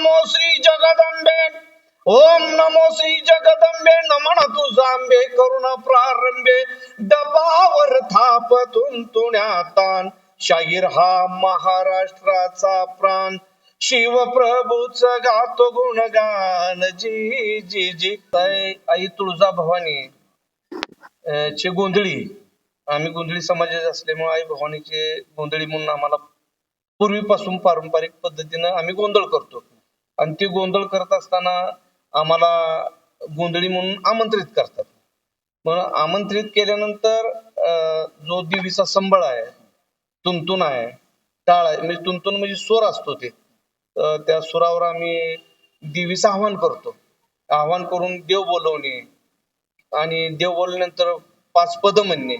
नमो श्री जगदंबे. ओम नमो श्री जगदंबे. नमन तुझांबे करुण प्रारंभे. डबावर थाप तुंतुण्यातान शाहीर हा महाराष्ट्राचा प्राण. शिवप्रभूच गातो गुणगान. जी जी जी. ताई- आई तुळजा भवानी. चे ची गोंधळी. आम्ही गोंधळी समाजाचे असल्यामुळे आई भवानीचे गोंधळी म्हणून आम्हाला पूर्वीपासून पारंपरिक पद्धतीनं आम्ही गोंधळ करतो. आणि ते गोंधळ करत असताना आम्हाला गोंधळी म्हणून आमंत्रित करतात. म्हणून आमंत्रित केल्यानंतर जो देवीचा संबळ आहे तुंतून आहे टाळ आहे म्हणजे तुंतून म्हणजे स्वर असतो ते. त्या सुरावर आम्ही देवीचं आव्हान करतो. आव्हान करून देव बोलवणे आणि देव बोलल्यानंतर पाच पद म्हणणे.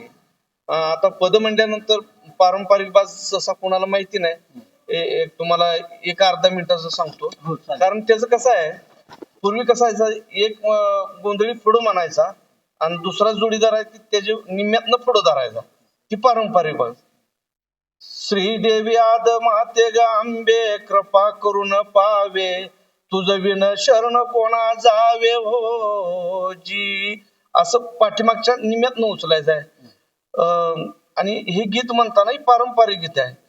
आता पद म्हणल्यानंतर पारंपरिक बाज जसा कोणाला माहिती नाही ए- एक तुम्हाला एक अर्धा मिनिटाचं सांगतो. हो चालेल. कारण त्याचं कसं आहे पूर्वी कसं आहे एक अं, गोंधळी पुढं म्हणायचा आणि दुसरा जोडीदार आहे ती त्याच्या निम्म्यातनं पुढं धरायचा. ती पारंपरिक बाज. श्रीदेवी आद माते गांबे कृपा करून पावे. तुझ विन शरण कोणा जावे हो जी. असं पाठीमागच्या निम्यातनं उचलायचं आहे. अं, आणि हे गीत म्हणताना ही पारंपरिक गीत आहे.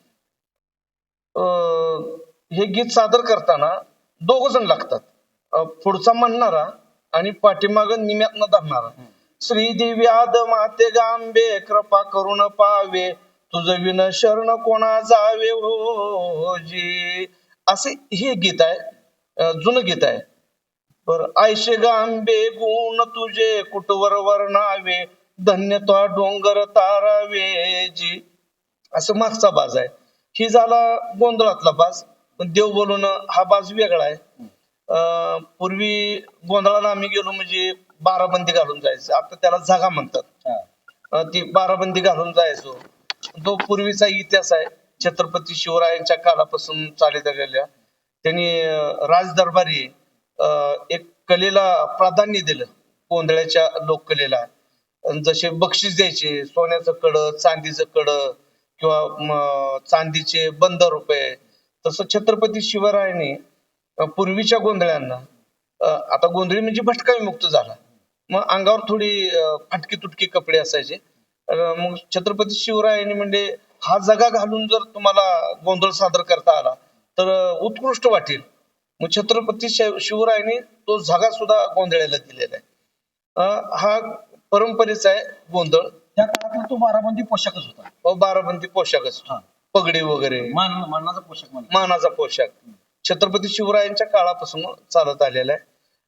हे गीत सादर करताना दोघ जण लागतात. पुढचा म्हणणारा आणि पाठीमाग निम्यातनं धरणारा. श्रीदेवी आद माते गांबे कृपा करून पावे तुझ विन शरण कोणा जावे हो जी. असे हे गीत आहे. जुनं गीत आहे. बर आयशे गांबे गुण तुझे कुटवर वर्णावे? धन्य तो डोंगर तारावे जी. असं मागचा बाज आहे. ही झाला गोंधळातला बाज. पण देव बोलून हा बाज वेगळा आहे. अं, पूर्वी गोंधळाला आम्ही गेलो म्हणजे बाराबंदी घालून जायचं. आता त्याला जागा म्हणतात. हा. अं, ती बाराबंदी घालून जायचो. तो पूर्वीचा इतिहास आहे. छत्रपती शिवरायांच्या काळापासून चालत आलेल्या. त्यांनी अं, राजदरबारी अं, एक कलेला प्राधान्य दिलं. गोंधळ्याच्या लोककलेला. अन जसे बक्षीस द्यायचे सोन्याचं कडं चांदीचं कडं किंवा चांदीचे बंद रुपये तसं छत्रपती शिवरायाने पूर्वीच्या गोंधळ्यांना आता गोंधळी म्हणजे भटका विमुक्त झाला. मग अंगावर थोडी फाटकी तुटकी कपडे असायचे. मग छत्रपती शिवरायांनी म्हणजे हा जगा घालून जर तुम्हाला गोंधळ सादर करता आला तर उत्कृष्ट वाटेल. मग छत्रपती शिव- शिवरायांनी तो झगा सुद्धा गोंधळाला दिलेला आहे. हा परंपरेचा आहे गोंधळ. त्या काळातला तो बाराबंदी पोशाखच होता. व बाराबंदी पोशाखच. हा. पगडी वगैरे. मान मानाचा पोशाख म्हणा. मानाचा पोशाख. छत्रपती शिवरायांच्या काळापासून चालत आलेला आहे.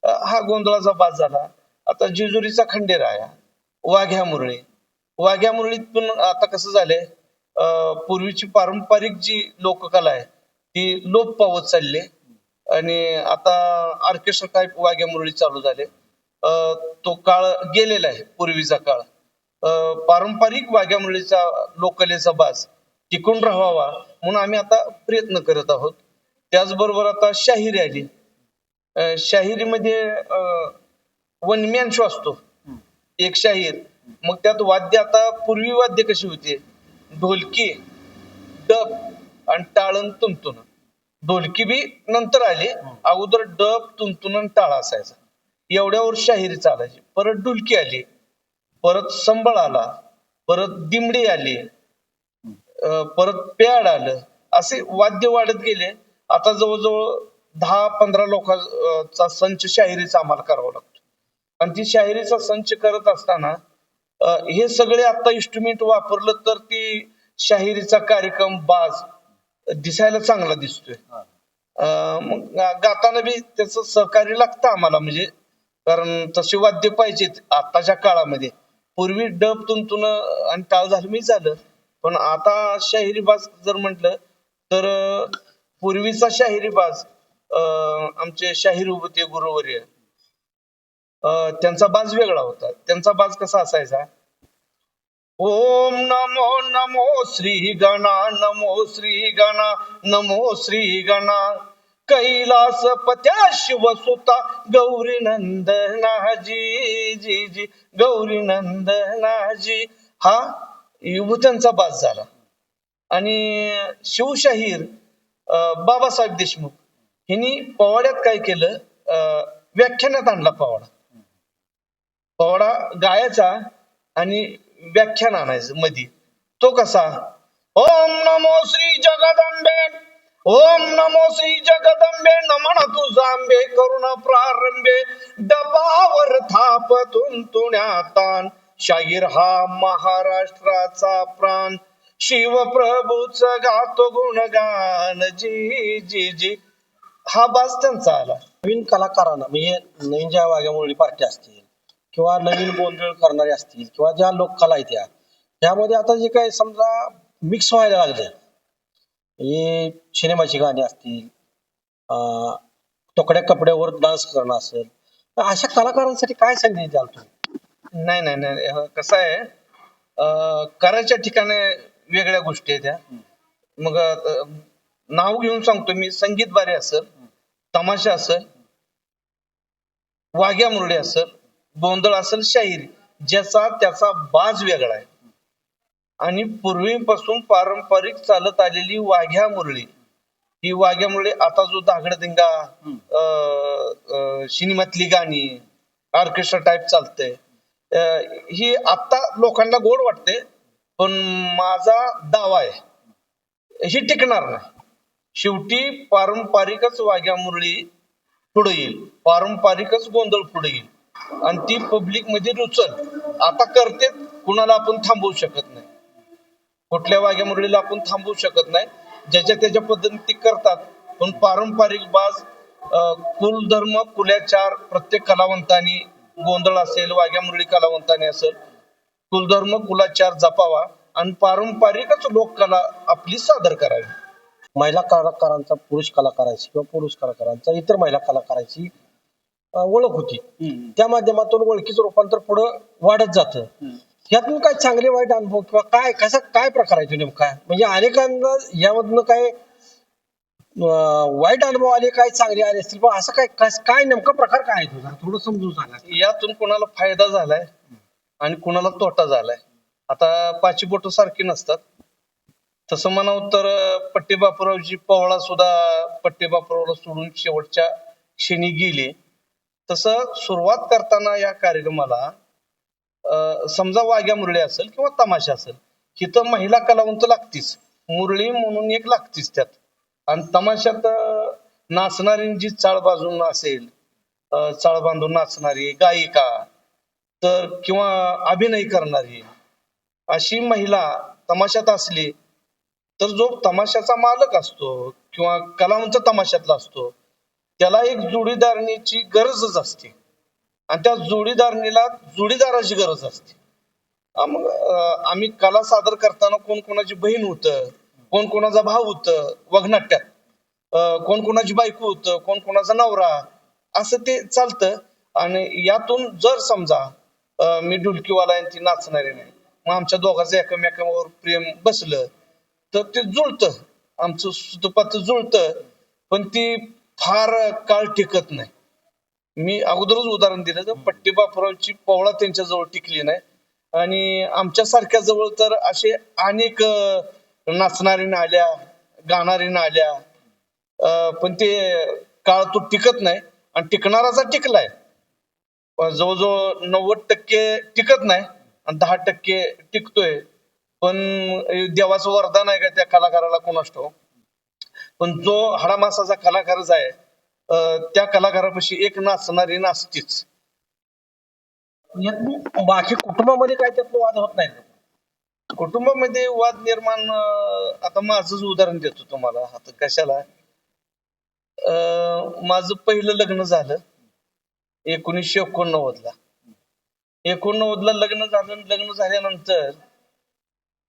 अं, हा गोंधळाचा बाज झाला. आता जेजुरीचा खंडेराया वाघ्या मुरळी. वाघ्या मुरळीत पण आता कसं झालंय? अं, पूर्वीची पारंपरिक जी लोककला आहे ती लोप पावत चालली आहे. आणि आता ऑर्केस्ट्रा टाईप वाघ्या मुरळी चालू झाले. अं, तो काळ गेलेला आहे पूर्वीचा काळ. पारंपरिक वाघ्यामुळेचा लोककलेचा बाज टिकून राहावा म्हणून आम्ही आता प्रयत्न करत आहोत. त्याचबरोबर आता शाहिरी आली शाहिरीमध्ये वनम्यान शो असतो. एक शाहीर. मग त्यात वाद्य आता पूर्वी वाद्य कशी होते? ढोलकी डब आणि टाळण तुंतुन ढोलकी बी नंतर आली. अगोदर डब तुंतुन आणि टाळा असायचा. एवढ्यावर शाहिरी चालायची. परत ढोलकी आली. परत संबळ आला परत दिमडी आली परत पॅड आलं असे वाद्य वाढत गेले. आता जवळजवळ दहा पंधरा लोकांचा संच शाहिरीचा आम्हाला करावा लागतो. आणि ती शाहिरीचा संच करत असताना हे सगळे आता इन्स्ट्रुमेंट वापरलं तर ती शाहिरीचा कार्यक्रम बाज दिसायला चांगला दिसतोय. मग गाताना बी त्याचं सहकार्य लागतं आम्हाला म्हणजे कारण तसे वाद्य पाहिजेत आताच्या काळामध्ये. पूर्वी डब तुमतून आणि टाळ झालं मी झालं. पण आता शाहिरी बाज जर म्हटलं तर पूर्वीचा शाहिरी बाज आमचे शाहीर उभते गुरुवर्य त्यांचा बाज वेगळा होता. त्यांचा बाज कसा असायचा? ओम नमो नमो श्री गणा नमो श्री गणा नमो श्री गणा कैलास पत्या शिवसुता गौरी नंदनाजी जी जी गौरी नंदनाजी हा युवत्यांचा बाज झाला. आणि शिवशाहीर बाबासाहेब देशमुख हिनी पवाड्यात काय केलं? अं, व्याख्यानात आणला पवाडा. पवाडा गायचा आणि व्याख्यान आणायचं मधी. तो कसा? ओम नमो श्री जगदंबे ओम नमो श्री जगदंबे नमन तुझांबे करुणा प्रारंभे डबावर थाप तुंतुण्यातान शाहीर हा महाराष्ट्राचा प्राण. शिवप्रभूच गातो गुणगान. जी जी जी. हा बास त्यांचा आला. नवीन कलाकारांना म्हणजे नवीन ज्या वाघ्यामुरळी पार्टी असतील किंवा नवीन गोंधळ करणारे असतील किंवा ज्या लोककला आहेत त्या त्यामध्ये आता जे काही समजा मिक्स व्हायला लागले हे सिनेमाची गाणी असतील अं, तोकड्या कपड्यावर डान्स करणं असेल तर अशा कलाकारांसाठी काय संदेश द्याल तुम्ही? नाही नाही नाही अं, कसं आहे अं, करायच्या ठिकाणी वेगळ्या गोष्टी आहेत त्या मग अं, नाव घेऊन सांगतो मी संगीत बारे असेल तमाशा असेल वाघ्या मुरळी असेल गोंधळ असेल शाहिरी ज्याचा त्याचा बाज वेगळा आहे. आणि पूर्वीपासून पारंपरिक चालत आलेली वाघ्या मुरळी. ही वाघ्या मुरळी आता जो दागडदिंगा अं, अं, सिनेमातली गाणी ऑर्केस्ट्रा टाईप चालतंय. अं, ही आता लोकांना गोड वाटते पण माझा दावा आहे ही टिकणार नाही. शेवटी पारंपरिकच वाघ्या मुरळी पुढे येईल. पारंपरिकच गोंधळ पुढे येईल. आणि ती पब्लिकमध्ये रुचल. आता करते कुणाला आपण थांबवू शकत नाही. कुठल्या वाघ्या मुरळीला आपण थांबवू शकत नाही. ज्याच्या त्याच्या पद्धतीने ती करतात. पण पारंपरिक बाज कुल धर्म कुल्याचार प्रत्येक कलावंतानी गोंधळ असेल वाघ्या मुरळी कलावंतानी असेल कुलधर्म कुलाचार जपावा आणि पारंपरिकच लोककला आपली सादर करावी. महिला कलाकारांचा पुरुष कलाकारांशी किंवा पुरुष कलाकारांचा इतर महिला कलाकारांची ओळख होती. त्या माध्यमातून ओळखीचं रूपांतर पुढं वाढत जातं. यातून काय चांगले वाईट अनुभव किंवा काय कसा काय प्रकार आहे तो नेमका? म्हणजे अनेकांना यामधनं काय वाईट अनुभव आले काय चांगले आले असतील पण असं काय कस- काय नेमका प्रकार काय आहे तुझा? थोडं समजून सांगा यातून कोणाला फायदा झालाय आणि कोणाला तोटा झालाय. आता पाची बोट सारखी नसतात. तसं म्हणावं तर पट्टे बापूरावची पवळा सुद्धा पट्टे बापूरावला सोडून शेवटच्या क्षणी गेले. तसं सुरुवात करताना या कार्यक्रमाला समजा वाघ्या मुरळी असेल किंवा तमाशा असेल इथं महिला कलावंत लागतीच. मुरळी म्हणून एक लागतीच त्यात. आणि तमाशात नाचणारी जी चाळ बाजून असेल चाळ बांधून नाचणारी गायिका तर किंवा अभिनय करणारी अशी महिला तमाशात असली तर जो तमाशाचा मालक असतो किंवा कलावंत तमाशातला असतो त्याला एक जोडीदारणीची गरजच असते. आणि त्या जोडीदारणीला जोडीदाराची गरज असते. मग आम्ही कला सादर करताना कोण कोणाची बहीण होतं कोण कोणाचा भाऊ होतं वगनाट्यात कोण कोणाची बायको होतं कोण कोणाचा नवरा असं ते चालतं. आणि यातून जर समजा मी ढुलकीवाला आणि ती नाचणारी नाही मग आमच्या दोघांचं एकमेकांवर प्रेम बसलं तर ते जुळतं. आमचं सुतपात जुळतं पण ती फार काळ टिकत नाही. मी अगोदरच उदाहरण दिलं तर पट्टी बापरावची पवळा त्यांच्या जवळ टिकली नाही. आणि आमच्या सारख्या जवळ तर असे अनेक नाचणारी आल्या गाणारी आल्या. अं, पण ते काळ तो टिकत नाही आणि टिकणाराचा टिकलाय. जवळजवळ नव्वद टक्के टिकत नाही आणि दहा टक्के टिकतोय. पण देवाचं वरदान आहे का त्या कलाकाराला कोणास ठाऊक? पण जो हाडामासाचा कलाकारच आहे त्या कलाकारापाशी एक नाचणारी नाचतीच. बाकी कुटुंबामध्ये काय त्यात वाद होत नाही? कुटुंबामध्ये वाद निर्माण आता माझंच उदाहरण देतो तुम्हाला. आता कशाला? माझं पहिलं लग्न झालं एकोणीसशे एकोणनव्वद ला एकोणनव्वद ला लग्न झालं लग्न झाल्यानंतर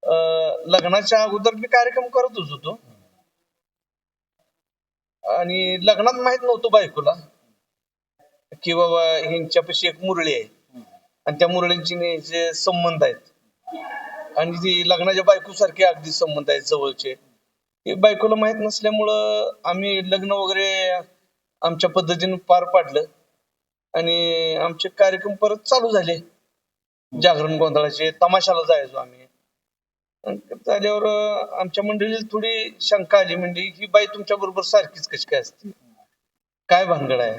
अं, लग्नाच्या अगोदर मी कार्यक्रम करतच होतो. आणि लग्नात माहीत नव्हतं बायकोला की बाबा ह्यांच्यापाशी एक मुरळी आहे. आणि त्या मुरळींची जे संबंध आहेत. आणि ती लग्नाच्या बायको सारखे अगदी संबंध आहेत जवळचे. ते बायकोला माहीत नसल्यामुळं आम्ही लग्न वगैरे आमच्या पद्धतीने पार पाडलं. आणि आमचे कार्यक्रम परत चालू झाले. जागरण गोंधळाचे तमाशाला जायचो आम्ही. झाल्यावर आमच्या मंडळीला थोडी शंका आली. म्हणजे ही बाई तुमच्या बरोबर सारखीच कशी काय असते? काय भानगड आहे?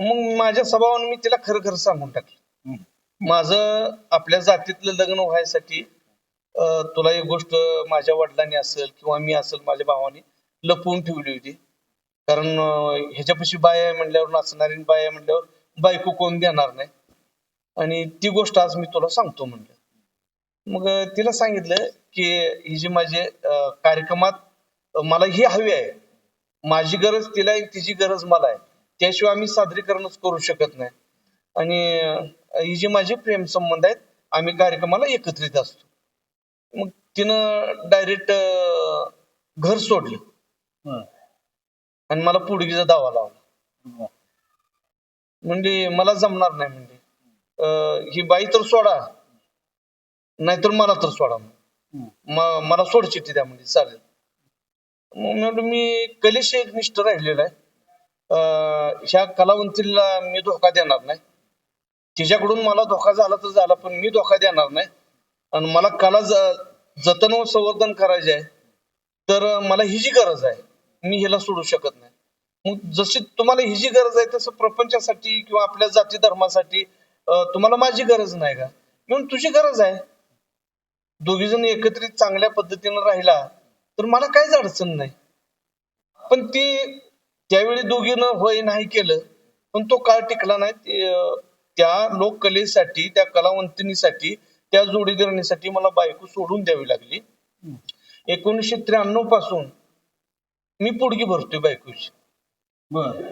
मग माझ्या स्वभावाने मी तिला खरं खरं सांगून टाकलं. माझं आपल्या जातीतलं लग्न व्हायसाठी तुला एक गोष्ट माझ्या वडिलांनी असेल किंवा मी असेल माझ्या भावाने लपवून ठेवली होती. कारण ह्याच्यापाशी बाय आहे म्हणल्यावर नाचणारी बाय आहे म्हणल्यावर बायको कोण देणार नाही? आणि ती गोष्ट आज मी तुला सांगतो म्हणलं. मग तिला सांगितलं की ही जी माझे कार्यक्रमात मला ही हवी आहे. माझी गरज तिला आहे तिची गरज मला आहे. त्याशिवाय आम्ही सादरीकरणच करू शकत नाही. आणि ही जी माझी प्रेम संबंध आहेत आम्ही कार्यक्रमाला एकत्रित असतो. मग तिनं डायरेक्ट घर सोडलं. आणि मला पुडगीचा दावा लावला. म्हणजे मला जमणार नाही. म्हणजे ही बाई तर सोडा. नाहीतर मला तर सोडा हं. म- मला सोड चिठ्ठी द्या म्हणजे चालेल. मग मी म्हणलो मी कलेशी एक निष्ठ राहिलेला आहे. अं, ह्या कलावंतीला मी धोका देणार नाही. तिच्याकडून मला धोका झाला तर झाला पण मी धोका देणार नाही. आणि मला कला ज- जतन व संवर्धन करायचे आहे तर मला ही जी गरज आहे. मी हिला सोडू शकत नाही. मग जशी तुम्हाला ही जी गरज आहे तसं प्रपंचासाठी किंवा आपल्या जाती धर्मासाठी अं, तुम्हाला माझी गरज नाही का? म्हणून तुझी गरज आहे. दोघी जण एकत्रित चांगल्या पद्धतीनं राहिला तर मला काहीच अडचण नाही. पण ती त्यावेळी दोघीनं होय नाही केलं पण तो काळ टिकला नाही. त्या लोककलेसाठी त्या कलावंतिनीसाठी त्या जोडीदारणीसाठी मला बायको सोडून द्यावी लागली. एकोणीसशे त्र्याण्णवपासून मी पुडगी भरतोय बायकोची.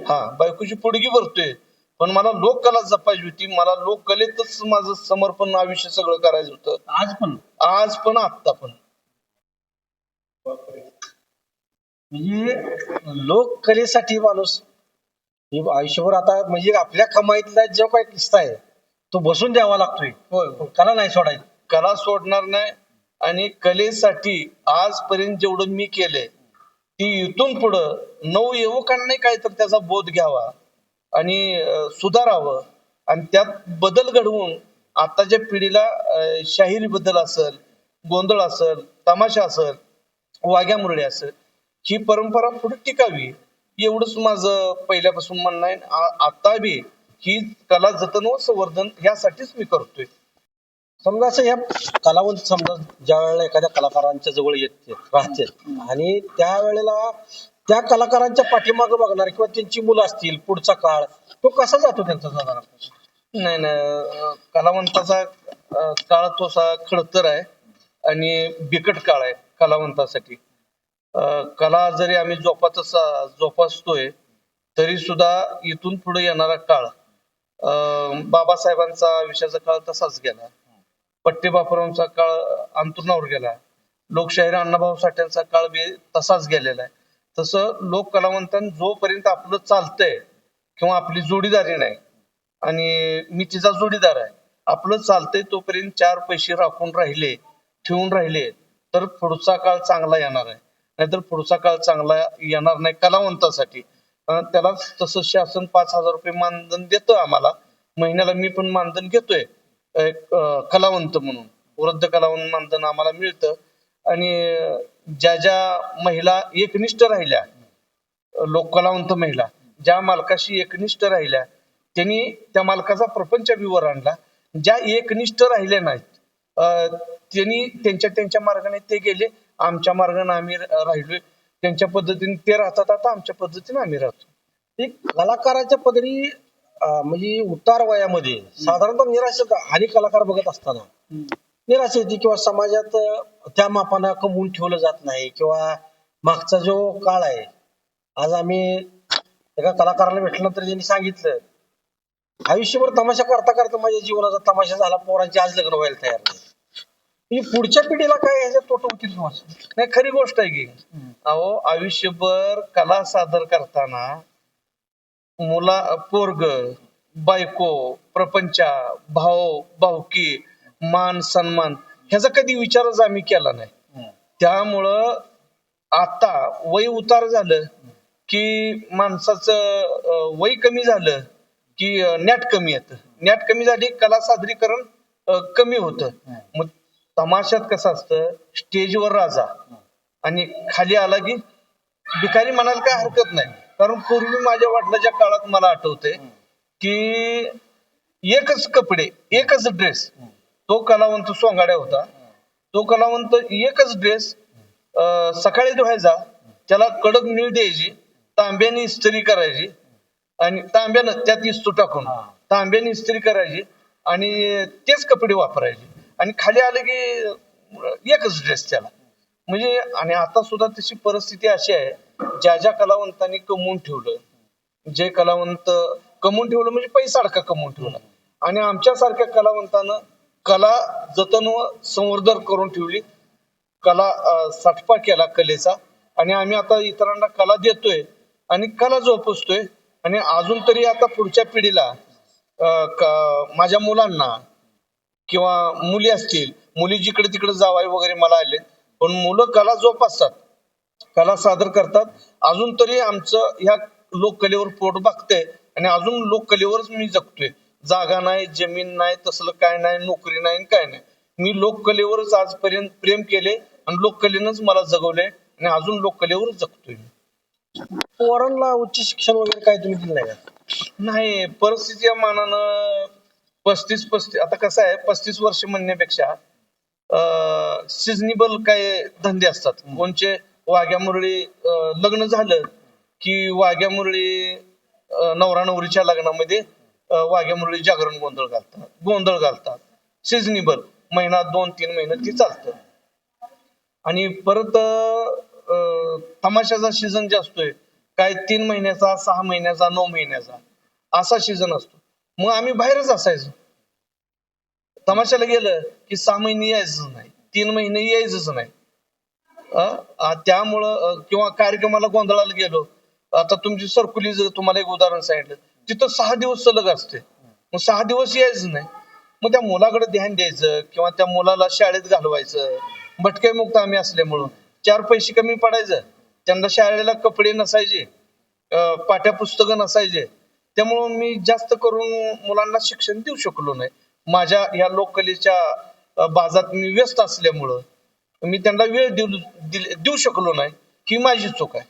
हा बायकोची पुडगी भरतोय. पण मला लोककला जपायची होती. मला लोककलेतच माझं समर्पण आयुष्य सगळं करायचं होतं. आज पण? आज पण आत्ता पण. म्हणजे लोककलेसाठी माणूस हे आयुष्यभर आता म्हणजे आपल्या कमाईतला जो काही किस्सा आहे तो बसून द्यावा लागतोय. होय. पण कला नाही सोडायची. कला सोडणार नाही आणि कलेसाठी आजपर्यंत जेवढं मी केलंय ती इथून पुढं नऊ युवकांनी काहीतरी त्याचा बोध घ्यावा. आणि सुधारावं. आणि त्यात बदल घडवून आताच्या पिढीला शाहिरी बद्दल असेल गोंधळ असेल तमाशा असेल वाघ्या मुरळी असेल ही परंपरा पुढे टिकावी. एवढंच माझं पहिल्यापासून म्हणणं आहे. आ- आता बी ही कला जतन व संवर्धन यासाठीच मी करतोय. समजा असं ह्या कलावंत समजा ज्या वेळेला एखाद्या कलाकारांच्या जवळ येते राहते आणि त्या वेळेला त्या कलाकारांच्या पाठीमागं बघणार किंवा त्यांची मुलं असतील पुढचा काळ तो कसा जातो त्यांचा साधारण? नाही ना कलावंताचा काळ तोसा खडतर आहे आणि बिकट काळ आहे कलावंतासाठी. कला जरी आम्ही जोपास जोपासतोय तरी सुद्धा इथून पुढे येणारा काळ बाबासाहेबांचा विषयाचा काळ तसाच गेला. पट्टे बापूरावांचा काळ अंतरुणावर गेला. लोकशाहीर अण्णाभाऊ साठ्यांचा काळ बी तसाच गेलेला आहे. तसं लोक कलावंतान जोपर्यंत आपलं चालतंय किंवा आपली जोडीदारी नाही आणि मी तिचा जोडीदार आहे आपलं चालतंय तोपर्यंत चार पैसे राखून राहिले ठेवून राहिले तर पुढचा काळ चांगला येणार आहे. नाहीतर पुढचा काळ चांगला येणार नाही कलावंतासाठी. त्याला तसं शासन पाच हजार रुपये मानधन देतं आम्हाला. महिन्याला मी पण मानधन घेतोय एक कलावंत म्हणून. वृद्ध कलावंत मानधन आम्हाला मिळतं. आणि ज्या ज्या महिला एकनिष्ठ राहिल्या लोककलावंत महिला ज्या मालकाशी एकनिष्ठ राहिल्या त्यांनी त्या मालकाचा प्रपंच विवर आणला. ज्या एकनिष्ठ राहिल्या नाहीत त्यांनी त्यांच्या त्यांच्या मार्गाने ते गेले. आमच्या मार्गाने आम्ही राहिलोय. त्यांच्या पद्धतीने ते राहतात. आता आमच्या पद्धतीने आम्ही राहतो. एक कलाकाराच्या पदरी म्हणजे उतार वयामध्ये साधारणतः निराश आणि कलाकार बघत असताना निराश येते किंवा समाजात त्या मापानं कमवून ठेवलं जात नाही किंवा मागचा जो काळ आहे आज आम्ही एका कलाकाराला भेटलं तर त्यांनी सांगितलं आयुष्यभर तमाशा करता करता माझ्या जीवनाचा तमाशा झाला पोरांची आज लग्न व्हायला तयार नाही. म्हणजे पुढच्या पिढीला काय ह्याच्या तोटे होतील नाही खरी गोष्ट आहे की अहो आयुष्यभर कला सादर करताना मुला पोरग बायको प्रपंचा भाऊ भाऊकी मान सन्मान ह्याचा कधी विचारच आम्ही केला नाही. त्यामुळं आता वय उतार झालं की माणसाचं वय कमी झालं की नॅट कमी येतं. नॅट कमी झाली कला सादरीकरण कमी होतं. मग तमाशात कसं असतं स्टेजवर राजा आणि खाली आला की भिकारी म्हणायला काय हरकत नाही. कारण पूर्वी माझ्या वडिलाच्या काळात मला आठवते की एकच कपडे एकच ड्रेस तो कलावंत सोंगाड्या होता. तो कलावंत एकच ड्रेस सकाळी धुवायचा. त्याला कडक नीळ द्यायची तांब्याने इस्त्री करायची आणि तांब्यानं त्यात इस्तू टाकून. तांब्याने इस्त्री करायची आणि तेच कपडे वापरायचे. आणि खाली आले की एकच ड्रेस त्याला. म्हणजे आणि आता सुद्धा तशी परिस्थिती अशी आहे ज्या ज्या कलावंतांनी कमवून ठेवलं जे कलावंत कमवून ठेवलं म्हणजे पैसा अडका कमवून ठेवला. आणि आमच्यासारख्या कलावंतानं कला जतन व संवर्धन करून ठेवली. कला साठपा केला कलेचा. आणि आम्ही आता इतरांना कला देतोय आणि कला जोपासतोय. आणि अजून तरी आता पुढच्या पिढीला क- माझ्या मुलांना किंवा मुली असतील मुली जिकडे तिकडे जावाय वगैरे मला आले पण मुलं कला जोपासतात कला सादर करतात. अजून तरी आमचं ह्या लोककलेवर पोट बघतंय आणि अजून लोककलेवरच मी जगतोय. जागा नाही जमीन नाही तसलं काय नाही नोकरी नाही काय नाही. मी लोककलेवरच आजपर्यंत प्रेम केले आणि लोककलेनंच मला जगवलंय आणि अजून लोककलेवरच जगतोय मी. पोरांना उच्च शिक्षण वगैरे काय तुम्ही दिलं नाही का? नाही परिस्थितीच्या मानानं पस्तीस पस्तीस आता कसं आहे पस्तीस वर्ष म्हणण्यापेक्षा सिजनेबल काय धंदे असतात. कोणचे वाघ्या मुरळी लग्न झालं की वाघ्या मुरळी नवरा नवरीच्या लग्नामध्ये अं, वाघ्या मुरळी जागरण गोंधळ घालतात गोंधळ घालतात. सिजनेबल महिना दोन तीन महिने ती चालतं. आणि परत तमाशाचा सीझन जे असतोय काय तीन महिन्याचा सहा महिन्याचा नऊ महिन्याचा असा सीझन असतो. मग आम्ही बाहेरच असायचो. तमाशाला गेलं की सहा महिने यायचंच नाही तीन महिने यायचंच नाही. त्यामुळं किंवा कार्यक्रमाला गोंधळाला गेलो. आता तुमची सरकुली जर तुम्हाला एक उदाहरण सांगितलं तिथं सहा दिवस सलग असते. मग सहा दिवस यायचं नाही. मग त्या मुलाकडे ध्यान द्यायचं किंवा त्या मुलाला शाळेत घालवायचं. भटके मुक्त आम्ही असल्यामुळं चार पैसे कमी पडायचं. त्यांना शाळेला कपडे नसायचे. पाठ्यपुस्तकं नसायचे. त्यामुळं मी जास्त करून मुलांना शिक्षण देऊ शकलो नाही. माझ्या या लोककलेच्या बाजात मी व्यस्त असल्यामुळं मी त्यांना वेळ देऊ देऊ शकलो नाही. ही माझी चूक आहे.